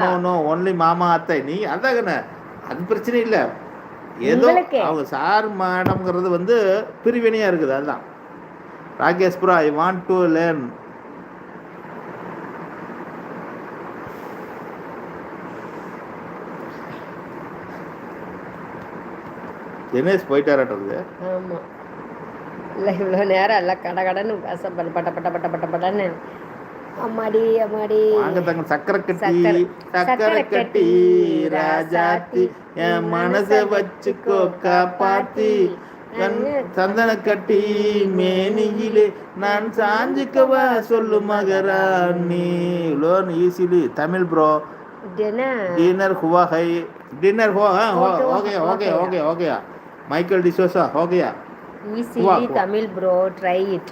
No no only மாமா அத்தை. நீ அதாங்கண்ணே அது பிரச்சனை இல்லை. ஏதோ. அவங்க சார் மேடம்ங்கிறது வந்து பிரிவினையா இருக்குது அதுதான். Rakesh bro I want to learn Dinesh போயிட்டாராட்டுறது ஆமா. இல்லை இவ்வளோ நேரம் எல்லாம் கட கடன்னு பட்ட பட்ட பட்ட பட்ட பட்டன்னு அம்மாடி அம்மாடி. வாங்க தங்க சக்கரை கட்டி சக்கரை கட்டி ராஜாத்தி என் மனசை வச்சுக்கோ காப்பாத்தி. சந்தன கட்டி மேனியிலே நான் சாஞ்சுக்கவா சொல்லு மகராணி. Learn easily Tamil bro dinner Hua ஹை. டின்னர் ஹா ஓகே ஓகே ஓகே ஓகேயா மைக்கேல் டிசோசா ஓகேயா easily Tamil bro try it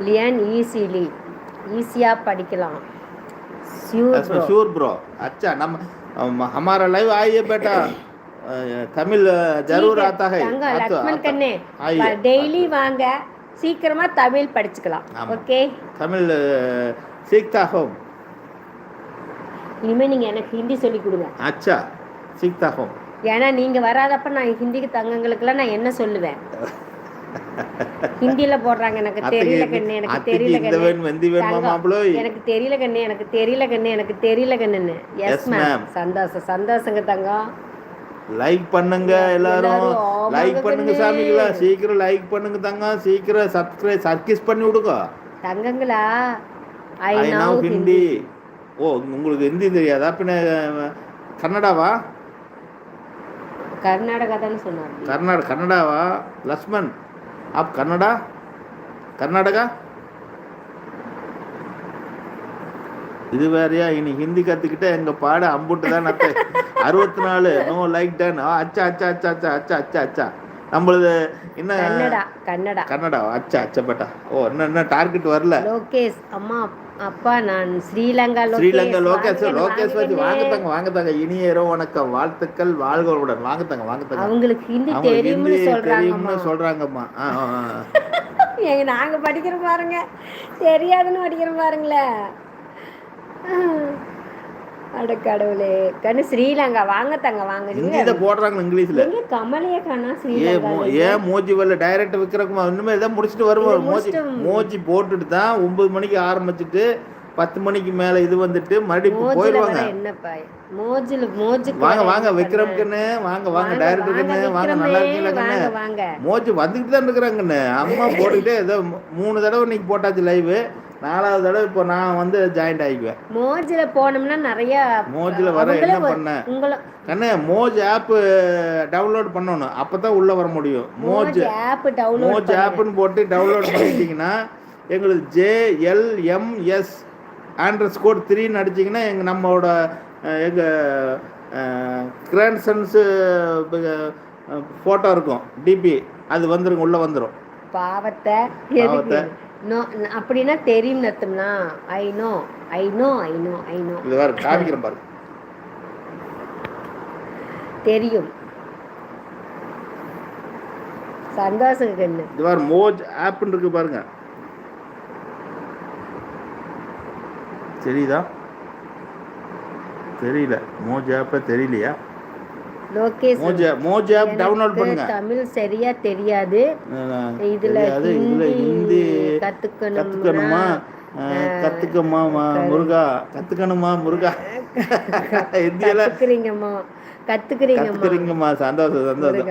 லியன் easily ஈஸியாக படிக்கலாம் சியூர் ப்ரோ श्योर ब्रो अच्छा नम हम- हमारा लाइव आइए बेटा अ, तमिल जरूर आता है தங்க आता- லக்ஷ்மண் आता- கண்ணே आइए டெய்லி வாங்க சீக்கிரமா தமிழ் படிச்சுக்கலாம் ஆமா. ஓகே तमिल अ, सीखता हूँ இனிமே நீங்க எனக்கு ஹிந்தி சொல்லி கொடுங்க अच्छा सीखता हूँ ஏன்னா நீங்க வராதப்ப நான் ஹிந்திக்கு தங்கங்களுக்குலாம் நான் என்ன சொல்லுவேன் ஹிந்தில போடுறாங்க எனக்கு தெரியல கண்ணு எனக்கு தெரியல கண்ணு. தங்கம், எனக்கு தெரியல கண்ணு எனக்கு தெரியல கண்ணு எனக்கு தெரியல கண்ணுன்னு. Yes ma'am. சந்தோஷம் சந்தோஷங்க தங்கம். லைக் பண்ணுங்க எல்லாரும் லைக் பண்ணுங்க. சாமிங்களா சீக்கிரம் லைக் பண்ணுங்க தங்க சீக்கிரம் சப்ஸ்கிரைப் சர்க்கிஸ் பண்ணி விடுங்க. தங்கங்களா? ஐ நவ் ஹிந்தி ஓ உங்களுக்கு ஹிந்தி தெரியாதா? பின்ன கன்னடாவா கர்நாடகா? தானே சொன்னார். கர்நாடக? கன்னடாவா லக்ஷ்மன் ஆப் கன்னடா கர்நாடகா இது வேறயா? இனி ஹிந்தி கற்றுக்கிட்ட எங்க பாட அம்புட்டு தான் நத்த. அறுபத்தி நாலு. நோ லைக் டன் அச்சா அச்சா அச்சா அச்சா அச்சா அச்சா அச்சா. நம்மளது என்ன? கன்னடா கன்னடா. கன்னடா. அச்சா அச்சா பட்டா ஓ இன்னும் இன்னும் டார்கெட் வரல? லோகேஷ் அம்மா அப்பா நான் ஸ்ரீலங்கா ஸ்ரீலங்கா லோகேஷ் லோகேஷ் வச்சு வாங்க கண்ணே. தாங்க வாங்க தாங்க. இனிய இரவு வணக்கம். வாழ்த்துக்கள் வாழ்களுடன். வாங்க தாங்க வாங்க தாங்க. அவங்களுக்கு ஹிந்தி தெரியும்னு சொல்றாங்கம்மா. சொல்றாங்கம்மா. ஏங்க நாங்க படிக்கிறோம் பாருங்க. தெரியாதுன்னு படிக்கிறோம் பாருங்களேன். அட கடவுளே கண்ணு ஸ்ரீலங்கா வாங்க தங்க வாங்க. தான் போடுறாங்க இங்கிலீஷ்ல. எங்க கமலைய காணா ஸ்ரீலங்கா ஏன் மோஜி வரல டைரக்ட் விக்ரகுமா இன்னுமே தான் முடிச்சுட்டு வருவார். இது மோஜி மோஜி போட்டுட்டு தான் ஒன்பது மணிக்கு ஆரம்பிச்சுட்டு பத்து மணிக்கு மேல இது வந்துட்டு மறுபடியும் போயிடுவாங்க என்னப்பா? மோஜில மோஜுக்கு வாங்க வாங்க விக்ரம்? கண்ணு வாங்க வாங்க டைரக்டர் கண்ணு வாங்க நல்லா இருக்கீங்களா கண்ணு? வாங்க மோஜி வந்துக்கிட்டு தான் இருக்கிறாங்கண்ணே அம்மா போட்டுக்கிட்டே ஏதோ மூணு தடவை இன்னைக்கு போட்டாச்சு லைவ் நாலாவது தடவை இப்போ நான் வந்து ஜாயின்ட் ஆகிக்குவேன் மோஜில போனோம்னா நிறைய மோஜில வர என்ன ஒரு- பண்ண உங்கள கண்ணே மோஜ் ஆப் டவுன்லோட் பண்ணணும். அப்பதான் உள்ள வர முடியும். Moj Moj app download Moj ஆப்னு போட்டு டவுன்லோட் பண்ணிட்டீங்கன்னா எங்களுக்கு ஜேஎல்எம்எஸ் ஆண்ட்ரஸ் கோட் த்ரீன்னு அடிச்சிங்கன்னா எங்கள் நம்மளோட அஹ், எங்க கிராண்ட்சன்ஸு ஃபோட்டோ இருக்கும். டிபி அது வந்துருங்க உள்ளே வந்துடும் பாவத்தை பாவத்தை. நோ அப்படின்னா தெரியும் அர்த்தம்னா I know I know I know I know இது வேறு காமிக்கிறேன் பாருங்க தெரியும். சந்தோஷம் கண்ணு இது வேறு மோஜ் ஆப்னு இருக்கு பாருங்க. தெரியுதா? தெரியல. மோஜ் ஆப்பே தெரியலையா? லோகேஷ் மோஜ் மோஜ் ஆப் டவுன்லோட் பண்ணுங்க. தமிழ் சரியா தெரியாது. இதுல ஹிந்தி கத்துக்கணுமா? அஹ் கத்துக்கமா மா- முருகா? கத்துக்கணுமா முருகா? ஹிந்தியில கத்துக்கிறீங்கம்மா. சந்தோஷம் சந்தோஷம்.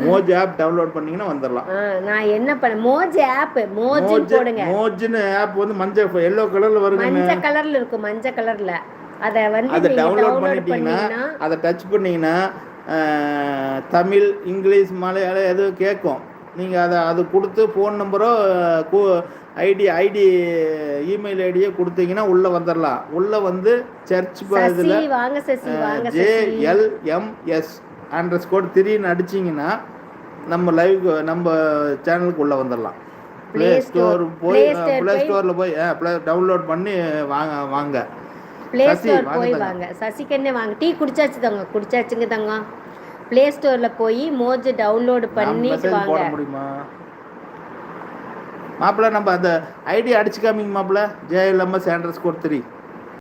மோஜ் ஆப் டவுன்லோட் பண்ணீங்கன்னா வந்துடலாம் நான் என்ன பண்ண மோஜ் ஆப் மோஜ் போடுங்க. மோஜ்னு ஆப் வந்து மஞ்சள் எல்லோ கலர்ல வருங்க. மஞ்சள் கலர்ல இருக்கும் மஞ்சள் கலர்ல அத வந்து அதை டவுன்லோட் பண்ணிட்டீங்கன்னா அதை டச் பண்ணீங்கன்னா தமிழ் இங்கிலீஷ் மலையாளம் எதுவும் கேட்கும். நீங்கள் அதை அது கொடுத்து ஃபோன் நம்பரோ ஐடி ஐடி இமெயில் ஐடியை கொடுத்தீங்கன்னா உள்ளே வந்துடலாம் உள்ளே வந்து சர்ச் இதில் ஜேஎல்எம்எஸ் ஆண்ட்ரஸ் கோட் த்ரீன்னு அடிச்சிங்கன்னா நம்ம லைவ் நம்ம சேனலுக்கு உள்ளே வந்துடலாம் ப்ளே ஸ்டோர் போய் ப்ளே ஸ்டோரில் போய் டவுன்லோட் பண்ணி வாங்க வாங்க. பிளே ஸ்டோர் போய். வாங்க. சசிகண்ணே வாங்க. டீ குடிச்சாச்சு தங்க குடிச்சாச்சுங்க தங்கம். பிளே ஸ்டோர்ல போய் மோஜ் டவுன்லோட் பண்ணிட்டு வாங்க. மாப்பிள்ள நம்ம அந்த ஐடி அடிச்சு காமிங்க மாப்பிள்ள. ஜேஎல்எம்எஸ் ஆண்ட்ரஸ் கோட் த்ரீ